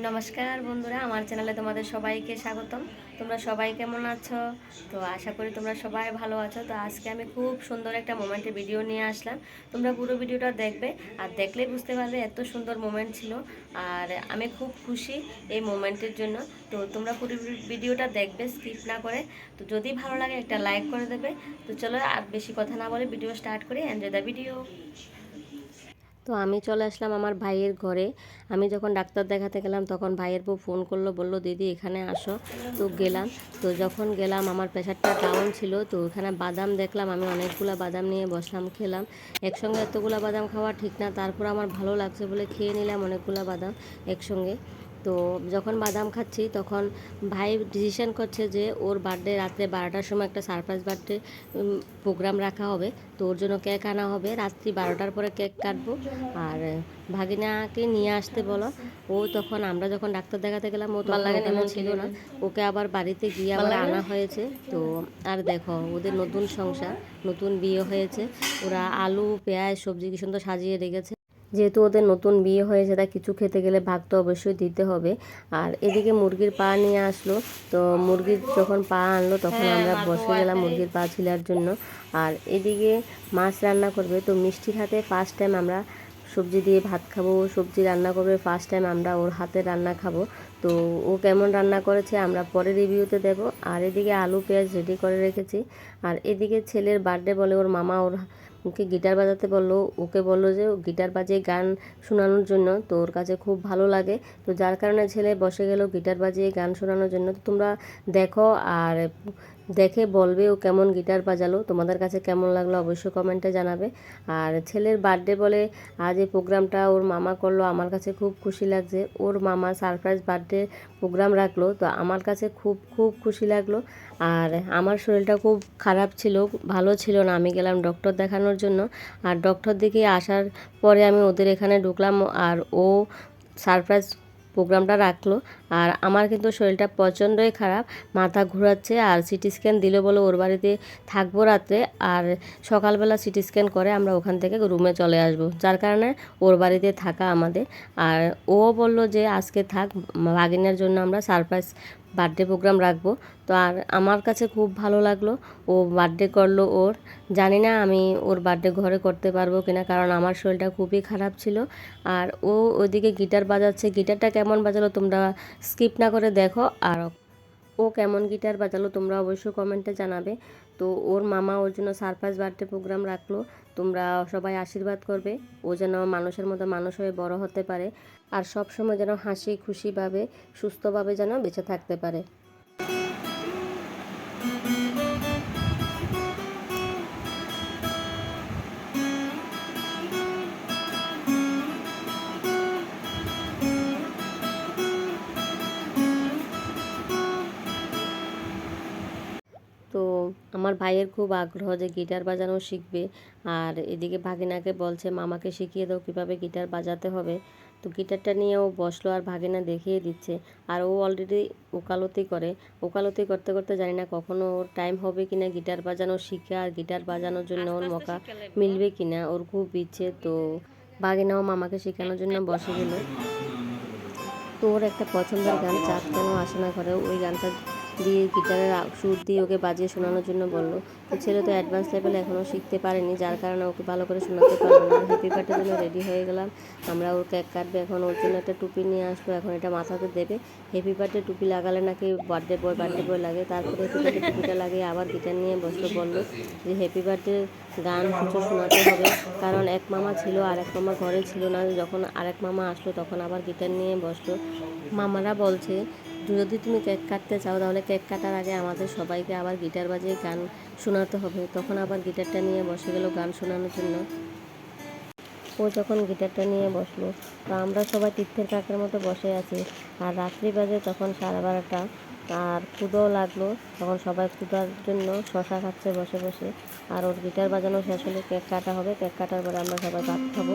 নমস্কার, আর বন্ধুরা, আমার চ্যানেলে তোমাদের সবাইকে স্বাগতম। তোমরা সবাই কেমন আছো? তো আশা করি তোমরা সবাই ভালো আছো। তো আজকে আমি খুব সুন্দর একটা মোমেন্টের ভিডিও নিয়ে আসলাম। তোমরা পুরো ভিডিওটা দেখবে, আর দেখলেই বুঝতে পারবে এত সুন্দর মোমেন্ট ছিল। আর আমি খুব খুশি এই মোমেন্টের জন্য। তো তোমরা পুরো ভিডিওটা দেখবে, স্কিপ না করে। তো যদি ভালো লাগে একটা লাইক করে দেবে। তো চলো আর বেশি কথা না বলে ভিডিও স্টার্ট করি। এনজয় দ্য ভিডিও তো আমি চলে আসলাম আমার ভাইয়ের ঘরে। আমি যখন ডাক্তার দেখাতে গেলাম, তখন ভাইয়ের বউ ফোন করল, বলল, দিদি, এখানে আসো। তো গেলাম। তো যখন গেলাম, আমার প্রেশারটা ডাউন ছিল, তো ওখানে বাদাম দেখলাম। আমি অনেকগুলো বাদাম নিয়ে বসলাম, খেলাম। একসঙ্গে এতগুলো বাদাম খাওয়া ঠিক না। তারপর আমার ভালো লাগছে বলে খেয়ে নিলাম অনেকগুলো বাদাম একসঙ্গে। তো যখন বাদাম খাচ্ছি তখন ভাই ডিসিশন করছে যে ওর বার্থডে রাত্রে বারোটার সময় একটা সারপ্রাইজ বার্থডে প্রোগ্রাম রাখা হবে। তো ওর জন্য কেক আনা হবে। রাত্রি বারোটার পরে কেক কাটবো। আর ভাগিনাকে নিয়ে আসতে বলো। ও তখন আমরা যখন ডাক্তার দেখাতে গেলাম ও তখন এমন ছিল না। ওকে আবার বাড়িতে গিয়ে আবার আনা হয়েছে। তো আর দেখো ওদের নতুন সংসার নতুন বিয়ে হয়েছে। ওরা আলু পেঁয়াজ সবজি কি সুন্দর সাজিয়ে রেখেছে। যেহেতু ওদের নতুন বিয়ে হয়েছে তাই কিছু খেতে গেলে ভাগ তো অবশ্যই দিতে হবে। আর এদিকে মুরগির পা নিয়ে আসলো। তো মুরগির যখন পা আনলো তখন আমরা বসে গেলাম মুরগির পা ছিলার জন্য। আর এদিকে মাছ রান্না করবে। তো মিষ্টি হাতে ফার্স্ট টাইম আমরা সবজি দিয়ে ভাত খাব। সবজি রান্না করবে ফার্স্ট টাইম আমরা ওর হাতে রান্না খাব। তো ও কেমন রান্না করেছে আমরা পরে রিভিউতে দেব। আর এদিকে আলু পেঁয়াজ রেডি করে রেখেছি। আর এদিকে ছেলের বার্থডে বলে ওর মামা ওর ওকে গিটার বাজাতে বলল, ওকে বলল যে গিটার বাজিয়ে গান শোনানোর জন্য, তো ওর কাছে খুব ভালো লাগে। তো যার কারণে ছেলে বসে গেল গিটার বাজিয়ে গান শোনানোর জন্য। তো তোমরা দেখো আর দেখে বলবে ও কেমন গিটার বাজালো। তোমাদের কাছে কেমন লাগল অবশ্যই কমেন্টে জানাবে। আর ছেলের বার্থডে বলে আজ এই প্রোগ্রামটা ওর মামা করল, আমার কাছে খুব খুশি লাগছে। ওর মামা সারপ্রাইজ বার্থডে প্রোগ্রাম রাখল, তো আমার কাছে খুব খুব খুশি লাগল। আর আমার শরীরটা খুব খারাপ ছিল, ভালো ছিল না। আমি গেলাম ডক্টর দেখানোর জন্য। আর ডক্টর দিকে আসার পরে আমি ওদের এখানে ঢুকলাম। আর ও সারপ্রাইজ প্রোগ্রামটা রাখল। আর আমার কিন্তু শরীরটা প্রচণ্ডই খারাপ, মাথা ঘোরাচ্ছে, আর সিটি স্ক্যান দিল বলে ওর বাড়িতে থাকব রাত্রে। আর সকালবেলা সিটি স্ক্যান করে আমরা ওখান থেকে রুমে চলে আসব, যার কারণে ওর বাড়িতে থাকা আমাদের। আর ও বলল যে, আজকে থাক, ভাগিনার জন্য আমরা সারপ্রাইজ বার্থডে প্রোগ্রাম রাখব। তো আর আমার কাছে খুব ভালো লাগল। ও বার্থডে করল ওর। জানি না আমি ওর বার্থডে ঘরে করতে পারব কিনা, কারণ আমার শরীরটা খুবই খারাপ ছিল। আর ও ওইদিকে গিটার বাজাচ্ছে। গিটারটা কেমন বাজালো তোমরা স্কিপ না করে দেখো। আর ও কেমন গিটার বাজালো তোমরা অবশ্যই কমেন্টে জানাবে। তো ওর মামা ওর জন্য সারপ্রাইজ বার্থডে প্রোগ্রাম রাখল। তোমরা সবাই আশীর্বাদ করবে। ও যেন মানুষের মতো মানুষ হয়ে বড় হতে পারে। আর সবসময় যেন হাসি খুশিভাবে সুস্থভাবে যেন বেঁচে থাকতে পারে। তো আমার ভাইয়ের খুব আগ্রহ যে গিটার বাজানো শিখবে। আর এদিকে ভাগিনাকে বলছে মামাকে শিখিয়ে দাও কীভাবে গিটার বাজাতে হবে। তো গিটারটা নিয়ে ও বসল আর ভাগিনা দেখিয়ে দিচ্ছে। আর ও অলরেডি ওকালতি করে। ওকালতি করতে করতে জানি না কখনো ওর টাইম হবে কিনা গিটার বাজানো শিখে আর গিটার বাজানোর জন্য ওর মকা মিলবে কিনা ওর খুব ইচ্ছে। তো ভাগিনাও মামাকে শেখানোর জন্য বসে গেল। তো ওর একটা পছন্দের গান চাঁদ কেন আসে না করে ওই গানটা দিয়ে গিটারের সুর দিয়ে ওকে বাজিয়ে শোনানোর জন্য বলল। তো ছেলে তো অ্যাডভান্স লেভেলে এখনও শিখতে পারেনি, যার কারণে ওকে ভালো করে শোনাতে পারল না। হ্যাপি বার্থডের জন্য রেডি হয়ে গেলাম। আমরা ওর কেক কাটবে, এখন ওর জন্য একটা টুপি নিয়ে আসলো এখন এটা মাথাতে দেবে। হ্যাপি বার্থডে টুপি লাগালে নাকি বার্থডে বয় বার্থডে বয় লাগে। তারপরে হ্যাপি বার্থডে টুপিটা লাগিয়ে আবার গিটার নিয়ে বসল, বলল যে হ্যাপি বার্থডে গান কিছু শোনাতে হবে। কারণ এক মামা ছিল আর এক মামা ঘরে ছিল না। যখন আরেক মামা আসলো, তখন আবার গিটার নিয়ে বসল। মামারা বলছে যদি তুমি কেক কাটতে চাও, তাহলে কেক কাটার আগে আমাদের সবাইকে আবার গিটার বাজিয়ে গান শোনাতে হবে। তখন আবার গিটারটা নিয়ে বসে গেল গান শোনানোর জন্য। ও যখন গিটারটা নিয়ে বসল, তো আমরা সবাই তীর্থের কাকের মতো বসে আছি। আর রাত্রি বাজে তখন সাড়ে বারোটা। আর ক্ষুদও লাগল, তখন সবাই ক্ষুদার জন্য শশা খাচ্ছে বসে বসে। আর ওর গিটার বাজানো শেষ হলে কেক কাটা হবে। কেক কাটার পরে আমরা সবাই ভাত খাব।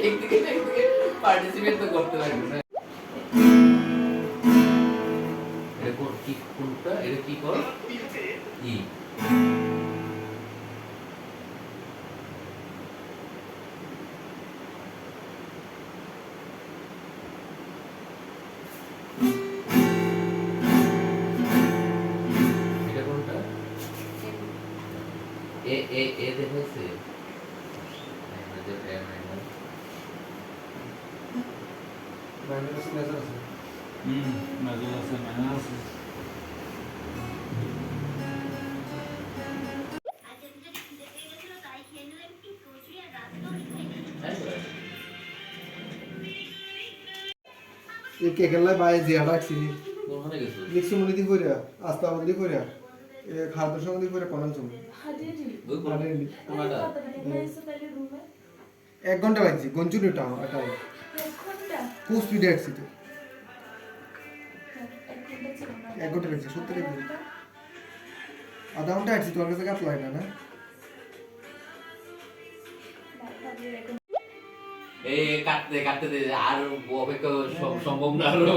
একদিকে একদিকে পার্টিসিপেট তো করতে পারবে না? এটা কোন কি কোনটা? এটা কি কর? ই। এ এ এ। মাইনাস মেজার আছে হুম মেজর আছে মাইনাস আছে এই কেকেল্লাই বাইরে জিয়া ডাকছি লিখছি মনে দি কইরা আস্তা কইরা এ খাদ্য সঙ্গে দি কইরা কোনাল চুম ওই কোন মানে কোনটা এক ঘণ্টা লাগছে গঞ্জুনিটা এটা খুব স্পিডে আসছি তো এক ঘণ্টা লাগছে এক ঘণ্টা আধা ঘণ্টা আসছি তোমার কাছে কাজ লাগে না না? এই কাটতে কাটতে দে আর অপেক্ষা সম- সম্ভব না আরও।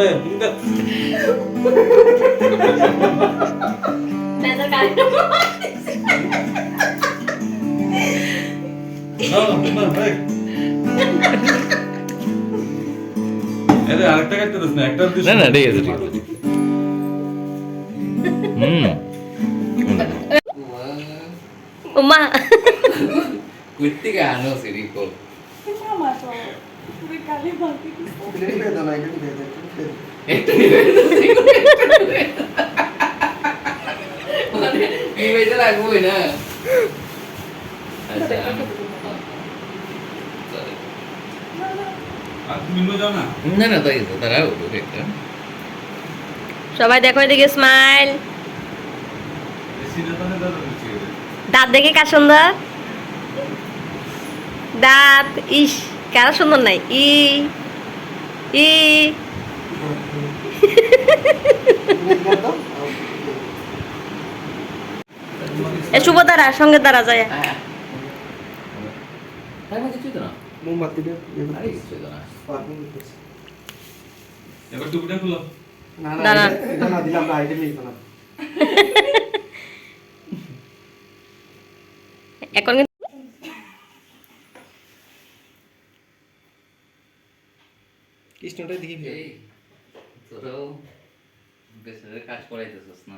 দাদা তুমি তুমি দা Nasa kaya না তুমি না ভাই আরে আরেকটা কাটতে দিস না একটা দিস না না ঠিক আছে ঠিক আছে হুম Uma. কুইতে গানো সিরি না? আচ্ছা। নো? না তাই তো তারা উঠুক একটা। সবাই দেখো এদিকে স্মাইল দাঁত দেখে কার সুন্দর? দাঁত ইস। কারা সুন্দর নাই? ই ই। শুভ দ্বারা সঙ্গে দ্বারা যায়। হ্যাঁ তাই না কিছুই তো না মোমবাতিটা আরে কিছুই তো না এবার টুপিটা খুলো না দাঁড়া। না এটা না দিলাম না আইটেম নিত না এখন কিন্তু কৃষ্ণটাই দেখি এই তোরাও বেচারে কাজ করাইতেছিস না।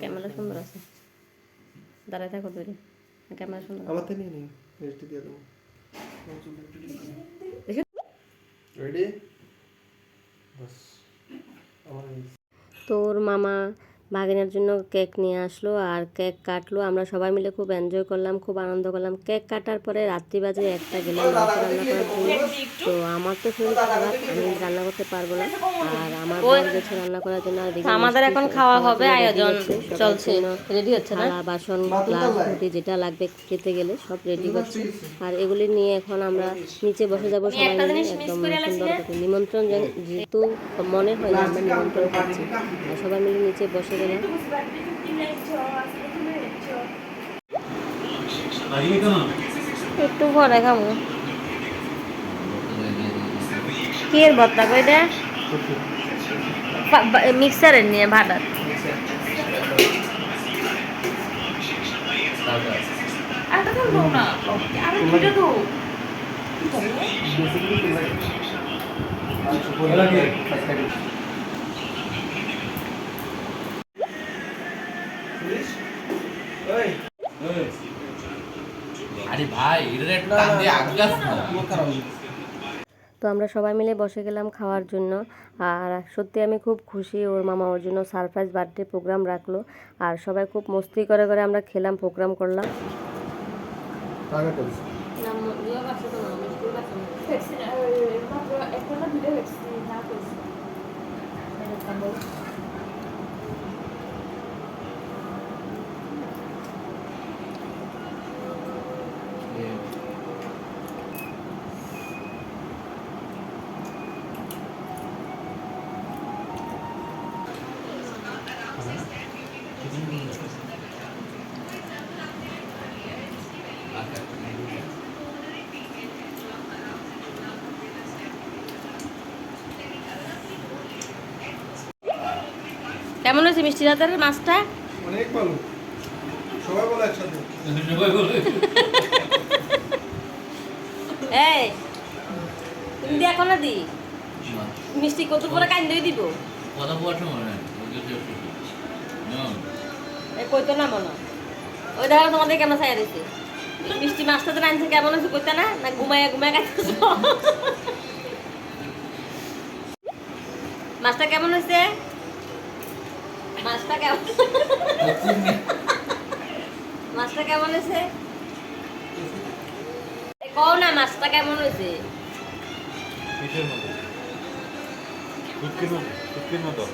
ক্যামেরা সুন্দর আছে। দাঁড়ায় থাকো দূরে ক্যামেরা সুন্দর। আমার তো নিয়ে নিই। রেস্ট দিয়ে দেবো। রেডি বাস আমার তোর মামা ভাগিনার জন্য কেক নিয়ে আসলো আর কেক কাটলো। আমরা সবাই মিলে খুব এনজয় করলাম খুব আনন্দ করলাম। কেক কাটার পরে রাত্রি বাজে একটা গেলাম রান্না করার জন্য তো আমার তো শরীর খারাপ আমি রান্না করতে পারব না। আর আমার বর গেছে রান্না করার জন্য আর আমাদের এখন খাওয়া হবে আয়োজন চলছে রেডি হচ্ছে না? বাসন গ্লাস ঘুটি যেটা লাগবে খেতে গেলে সব রেডি করছে। আর এগুলি নিয়ে এখন আমরা নিচে বসে যাব সবাই মিলে একদম সুন্দর নিমন্ত্রণ যেহেতু মনে হয় আমরা নিমন্ত্রণ আর সবাই মিলে নিচে বসে একটু পরে খাব। কি এর ভর্তা কই দে মিক্সারের নিয়ে ভাটার আরে। তো আমরা সবাই মিলে বসে গেলাম খাওয়ার জন্য আর সত্যি আমি খুব খুশি ওর মামা ওর জন্য সারপ্রাইজ বার্থডে প্রোগ্রাম রাখল আর সবাই খুব মস্তি করে করে আমরা খেলাম প্রোগ্রাম করলাম টাকাটা কেমন হয়েছে মিষ্টি রাতের মাছটা? অনেক ভালো। সবাই বলো একসাথে। এই তুমি দিয়ে এখন না দি? মিষ্টি কত করে কান দিয়ে দিব। কথা বলার সময় না ওই যে হুম এই কইতো না মনে ওই দেখো তোমাদের কেমন চাই দিছে। মিষ্টি মাছটা তো রাঁধছে কেমন হয়েছে কইতে না? না ঘুমায় ঘুমায় খাইতেছ? মাছটা কেমন হয়েছে? মাছটা কেমন? মাছটা কেমন হয়েছে? কও না মাছটা কেমন হয়েছে? শুটকির মতো শুটকির মতো।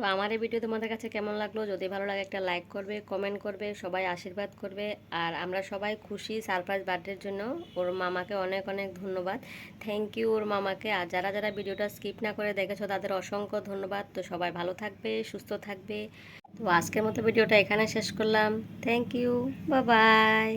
তো আমার এই ভিডিও তোমাদের কাছে কেমন লাগল? যদি ভালো লাগে একটা লাইক করবে কমেন্ট করবে, সবাই আশীর্বাদ করবে। আর আমরা সবাই খুশি সারপ্রাইজ বার্থডের জন্য। ওর মামাকে অনেক অনেক ধন্যবাদ। থ্যাংক ইউ ওর মামাকে। আর যারা যারা ভিডিওটা স্কিপ না করে দেখেছ, তাদের অসংখ্য ধন্যবাদ। তো সবাই ভালো থাকবে, সুস্থ থাকবে। তো আজকের মতো ভিডিওটা এখানে শেষ করলাম। থ্যাংক ইউ বা বাই